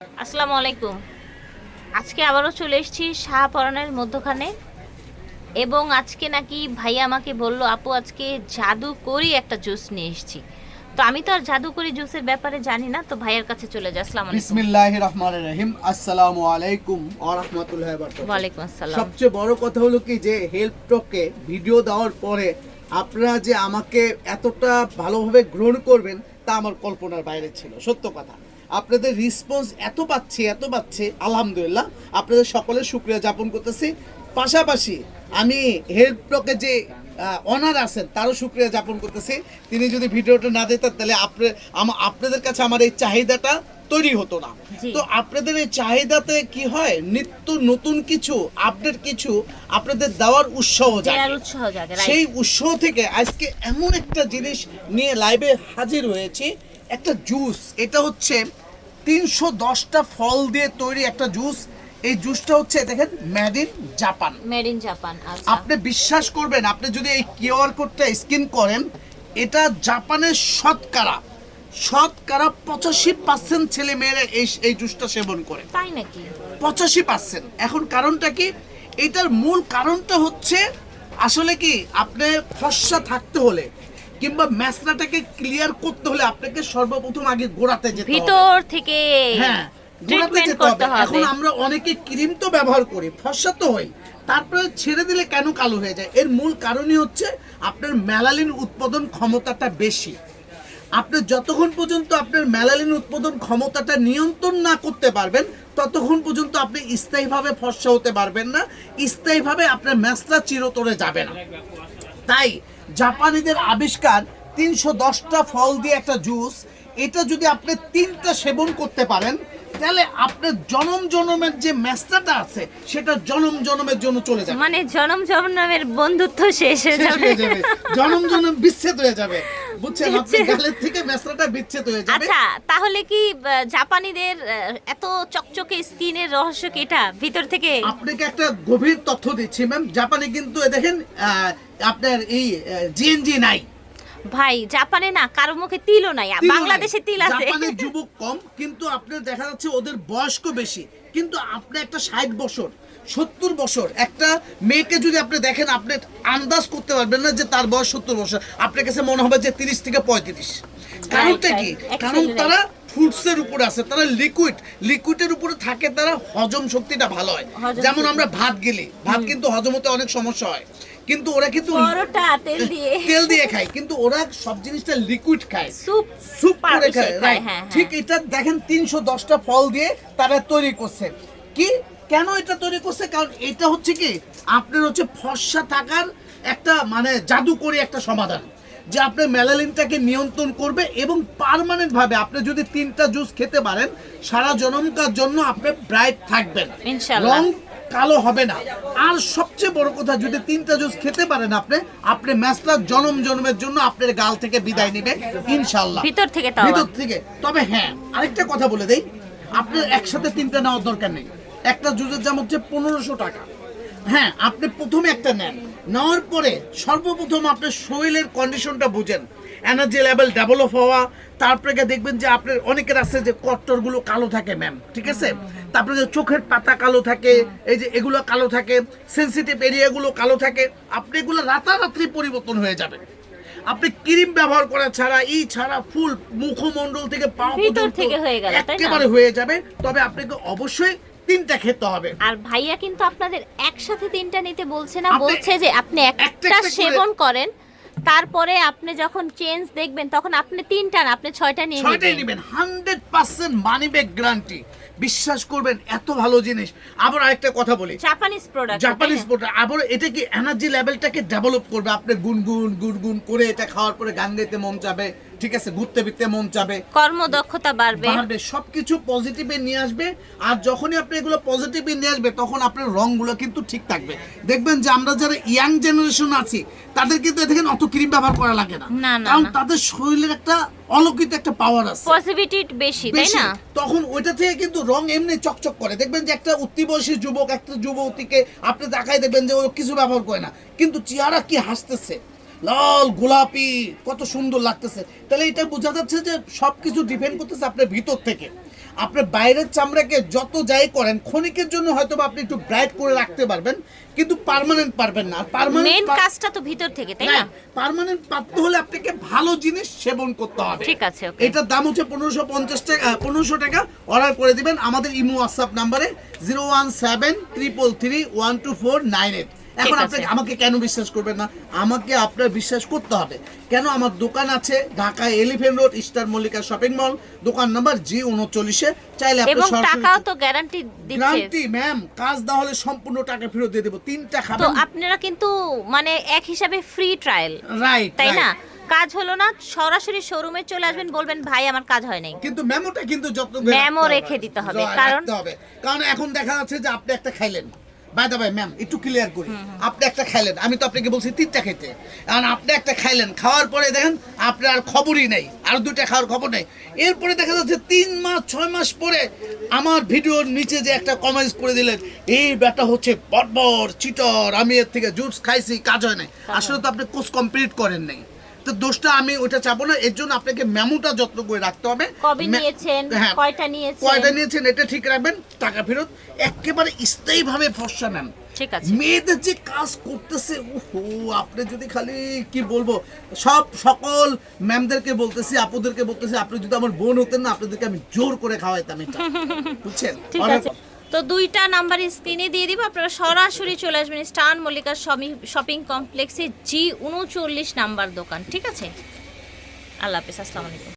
আসসালামু আলাইকুম। আজকে আবারও চলে এসেছি শাহপরানের মধ্যখানে এবং আজকে নাকি ভাইয়া আমাকে বলল আপু আজকে জাদু করি একটা জুস নিয়ে এসেছি। তো আমি তো আর জাদু করি জুসের ব্যাপারে জানি না তো ভাইয়ের কাছে চলে যাই। আসসালামু আলাইকুম। বিসমিল্লাহির রহমানির রহিম। আসসালামু আলাইকুম ওয়া রাহমাতুল্লাহি ওয়া বারাকাতুহু। ওয়ালাইকুম আসসালাম। সবচেয়ে বড় কথা হলো কি যে হেল্প টকে ভিডিও দেওয়ার পরে আপনারা যে আমাকে এতটা ভালোভাবে গ্রহণ করবেন তা আমার কল্পনার বাইরে ছিল। সত্য কথা। আপনাদের রেসপন্স এত পাচ্ছি এত পাচ্ছি আলহামদুলিল্লাহ আপনাদের সকলের শুক্রিয়া যাপন করতেছি। পাশাপাশি আমি হেল্প টকে যে অনার আছেন তারও শুক্রিয়া যাপন করতেছি। তিনি যদি ভিডিওটা না দিতেন তাহলে আপনাদের কাছে আমার এই চাহিদাটা তৈরি হতো না। তো আপনাদের এই চাহিদাতে কি হয়? নিত্য নতুন কিছু আপডেট কিছু আপনাদের দেওয়ার উৎসাহ জাগে? সেই উৎসাহ থেকে আজকে এমন একটা জিনিস নিয়ে লাইভে হাজির হয়েছি একটা জুস এটা হচ্ছে তিনশো দশটা ফল দিয়ে তৈরি একটা জুস। এই জুসটা হচ্ছে দেখেন made in Japan made in Japan আপনি বিশ্বাস করবেন আপনি যদি এই কিউআর কোডটা স্ক্যান করেন এটা জাপানের শতকরা শতকরা পঁচাশি পার্সেন্ট ছেলে মেয়েরা এই এই জুসটা সেবন করে। তাই নাকি? পঁচাশি পার্সেন্ট এখন কারণটা কি? এটার মূল কারণটা হচ্ছে আসলে কি আপনি ফর্সা থাকতে হলে কিংবা ক্লিয়ার করতে হলে আপনাকে সর্বপ্রথম আগে গোড়াতে যেতে হবে। ভিতর থেকে হ্যাঁ গোড়াতে যেতে হবে। এখন আমরা অনেকে ক্রিম তো ব্যবহার করি ফর্সা তো হই। তারপরে ছেড়ে দিলে কেন কালো হয়ে যায়? এর মূল কারণই হচ্ছে আপনার ম্যালালিন উৎপাদন ক্ষমতাটা বেশি। আপনি যতক্ষণ পর্যন্ত আপনার ম্যালালিন উৎপাদন ক্ষমতাটা নিয়ন্ত্রণ না করতে পারবেন ততক্ষণ পর্যন্ত আপনি স্থায়ীভাবে ফর্সা হতে পারবেন না। স্থায়ীভাবে আপনার ম্যাসটা চিরতরে যাবে না। তাই জাপানিদের আবিষ্কার তিনশো দশটা ফল দিয়ে একটা জুস। এটা যদি আপনি তিনটা সেবন করতে পারেন তাহলে আপনার জনম জনমের যে ম্যাস্টাটা আছে সেটা জনম জনমের জন্য চলে যাবে। মানে জনম জনমের বন্ধুত্ব শেষ হয়ে যাবে। জনম জনম বিচ্ছেদ হয়ে যাবে। বুঝছেন? আপনি গালের থেকে বিচ্ছেদ হয়ে যাবে। আচ্ছা তাহলে কি জাপানিদের এত চকচকে স্কিনের রহস্য কি এটা? ভিতর থেকে আপনাকে একটা গভীর তথ্য দিচ্ছি ম্যাম জাপানে কিন্তু দেখেন আপনার এই জিএনজি নাই। ভাই জাপানে না কারও মুখে তিলও নাই বাংলাদেশে তিল আছে। জাপানের যুবক কম কিন্তু আপনার দেখা যাচ্ছে ওদের বয়স্ক বেশি। কিন্তু আপনি একটা ষাট বছর সত্তর বছর একটা মেয়েকে যদি আপনি দেখেন আপনি আন্দাজ করতে পারবেন না যে তার বয়স সত্তর বছর। আপনার কাছে মনে হবে যে তিরিশ থেকে পঁয়ত্রিশ। কারণটা কি? কারণ তারা ফুডসের উপরে আছে তারা লিকুইড লিকুইডের উপরে থাকে তারা হজম শক্তিটা ভালো হয়। যেমন আমরা ভাত গেলি ভাত কিন্তু হজম হতে অনেক সমস্যা হয়। কিন্তু ওরা কিন্তু পরোটা তেল দিয়ে। তেল দিয়ে খায় কিন্তু ওরা সব জিনিসটা লিকুইড খায়। স্যুপ স্যুপ করে খায়. হ্যাঁ, হ্যাঁ। ঠিক এটা দেখেন তিনশো দশটা ফল দিয়ে তারা তৈরি করছে। কি? কেন এটা তৈরি করছে? কারণ এটা হচ্ছে কি? আপনার হচ্ছে ফর্সা থাকার একটা মানে জাদুকরি একটা সমাধান। যে আপনার ম্যালালিনটাকে নিয়ন্ত্রণ করবে এবং পার্মানেন্ট ভাবে আপনি যদি তিনটা জুস খেতে পারেন সারা জনমকার জন্য আপনি ব্রাইট থাকবেন। ইনশাআল্লাহ। রং কালো হবে না। আর সবচেয়ে বড় কথা যদি তিনটা জুস খেতে পারেন আপনি আপনি ম্যাচটা জনম জন্মের জন্য আপনার গাল থেকে বিদায় নেবে ইনশাল্লাহ ভিতর থেকে ভিতর থেকে। তবে হ্যাঁ আরেকটা কথা বলে দেই আপনার একসাথে তিনটা নেওয়ার দরকার নেই। একটা জুসের দাম হচ্ছে পনেরোশো টাকা। হ্যাঁ আপনি প্রথমে একটা নেন। নেওয়ার পরে সর্বপ্রথম আপনার শরীরের কন্ডিশনটা বুঝেন। এনার্জি লেভেল ডেভেলপ হওয়া তারপরে গিয়ে দেখবেন যে আপনার অনেকের আছে যে কট্টরগুলো কালো থাকে ম্যাম ঠিক আছে? তারপরে যে চোখের পাতা কালো থাকে এই যে এগুলো কালো থাকে সেন্সিটিভ এরিয়াগুলো কালো থাকে আপনি এগুলো রাতারাত্রি পরিবর্তন হয়ে যাবে। আপনি ক্রিম ব্যবহার করা ছাড়া ই ছাড়া ফুল মুখমণ্ডল থেকে পা পর্যন্ত? একেবারে হয়ে যাবে তবে আপনাকে অবশ্যই তিনটা খেতে হবে। আর ভাইয়া কিন্তু আপনাদের একসাথে তিনটা নিতে বলছে না বলছে যে আপনি একটা সেবন করেন তারপরে আপনি যখন চেঞ্জ দেখবেন তখন আপনি তিনটা না আপনি ছয়টা নিয়ে ছয়টাই নেবেন। নেবেন। Hundred percent money back guarantee বিশ্বাস করবেন এত ভালো জিনিস। আবার আরেকটা কথা বলি। জাপানিজ প্রোডাক্ট জাপানিজ প্রোডাক্ট আবার এটা কি এনার্জি লেভেলটাকে ডেভেলপ করবে? আপনি গুনগুন গুনগুন করে এটা খাওয়ার পরে গান গাইতে মন চাবে? ঠিক আছে ঘুরতে ফিরতে মন চাবে। কর্মদক্ষতা বাড়বে। বাড়বে সবকিছু পজিটিভে নিয়ে আসবে। আর যখনই আপনি এগুলো পজিটিভে নিয়ে আসবে তখন আপনার রংগুলো কিন্তু ঠিক থাকবে। দেখবেন যে আমরা যারা ইয়াং জেনারেশন আছি তাদের কিন্তু দেখেন অত ক্রিম ব্যবহার করা লাগে না। কারণ তাদের শরীরের একটা অলৌকিক একটা পাওয়ার আছে। পজিটিভিটি বেশি তাই না? তখন ওইটা থেকে কিন্তু রং এমনি চকচক করে। দেখবেন যে একটা উত্তি বয়সী যুবক একটা যুবতীকে আপনি দেখাই দেখবেন যে ও কিছু ব্যবহার করে না। কিন্তু চেহারা কি হাসতেছে? লাল গোলাপি কত সুন্দর লাগতেছে। তাহলে এটা বোঝা যাচ্ছে যে সব কিছু ডিপেন্ড করতেছে আপনার ভিতর থেকে। আপনি বাইরের চামড়াকে যত যাই করেন ক্ষণিকের জন্য হয়তো আপনি একটু ব্রাইট করে রাখতে পারবেন কিন্তু পার্মানেন্ট পারবেন না। পার্মানেন্ট কাজটা তো ভিতর থেকে তাই না? পার্মানেন্ট পাততে হলে আপনাকে ভালো জিনিস সেবন করতে হবে। ঠিক আছে ওকে এটার দাম হচ্ছে 1550 টাকা 1500 টাকা। অর্ডার করে দিবেন। আমাদের ইমো WhatsApp নম্বরে 01733312498 এখন। আপনি আমাকে কেন বিশ্বাস করবেন না? আমাকে আপনার বিশ্বাস করতে হবে। কেন আমার দোকান আছে Dhaka elephant road star Mallika shopping mall দোকান নাম্বার জি উনচল্লিশে। চাইলে আপনি এবং টাকাও তো গ্যারান্টি দিচ্ছে। গ্যারান্টি ম্যাম কাজ না হলে সম্পূর্ণ টাকা ফেরত দিয়ে দেবো। তিনটা তো আপনারা কিন্তু মানে এক হিসাবে ফ্রি ট্রায়াল রাইট তাই না? কাজ হলো না সরাসরি শোরুমে চলে আসবেন বলবেন ভাই আমার কাজ হয় নাই। কিন্তু মেমোটা কিন্তু যত্ন মেমো রেখে দিতে হবে, কারণ- হবে। কারণ এখন দেখা যাচ্ছে যে আপনি একটা খাইলেন। বাই দা ভাই ম্যাম একটু ক্লিয়ার করি। আপনি একটা খাইলেন, আমি তো আপনাকে বলছি তিনটা খেতে। কারণ আপনি একটা খাইলেন, খাওয়ার পরে দেখেন আপনার আর খবরই নেই, আর দুইটা খাওয়ার খবর নেই। এরপরে দেখা যাচ্ছে তিন মাস, ছয় মাস পরে আমার ভিডিওর নিচে যে একটা কমেন্টস করে দিলেন, এই ব্যাটা হচ্ছে বটবর চিটর আমি এর থেকে জুস খাইছি, কাজ হয় নাই। আসলে তো আপনি কোর্স কমপ্লিট করেন নাই। তো দোষটা আমি ওটা চাবো না এর জন্য আপনাকে মেমোটা যত্ন করে রাখতে হবে। কবে নিয়েছেন? হ্যাঁ, কয়টা নিয়েছেন? কয়টা নিয়েছেন এটা ঠিক রাখবেন টাকা ফেরত একেবারে স্থায়ীভাবে ফর্সা নেন। ঠিক আছে। মেয়েদের যে কাজ করতেছে ওহো আপনি যদি খালি কি বলব সব সকল ম্যামদেরকে বলতেছি আপুদেরকে বলতেছি আপনি যদি আমার বোন হতেন না আপনাদেরকে আমি জোর করে খাওয়াইতাম এটা। বুঝছেন? ঠিক আছে। তো দুইটা নাম্বার স্ক্রিনে দিয়ে দিব। আপনারা সরাসরি চলে আসবেন স্টান মল্লিকা শপিং কমপ্লেক্সে জি উনচল্লিশ নাম্বার দোকান, ঠিক আছে? আল্লাহ হাফিজ, আসসালামু আলাইকুম।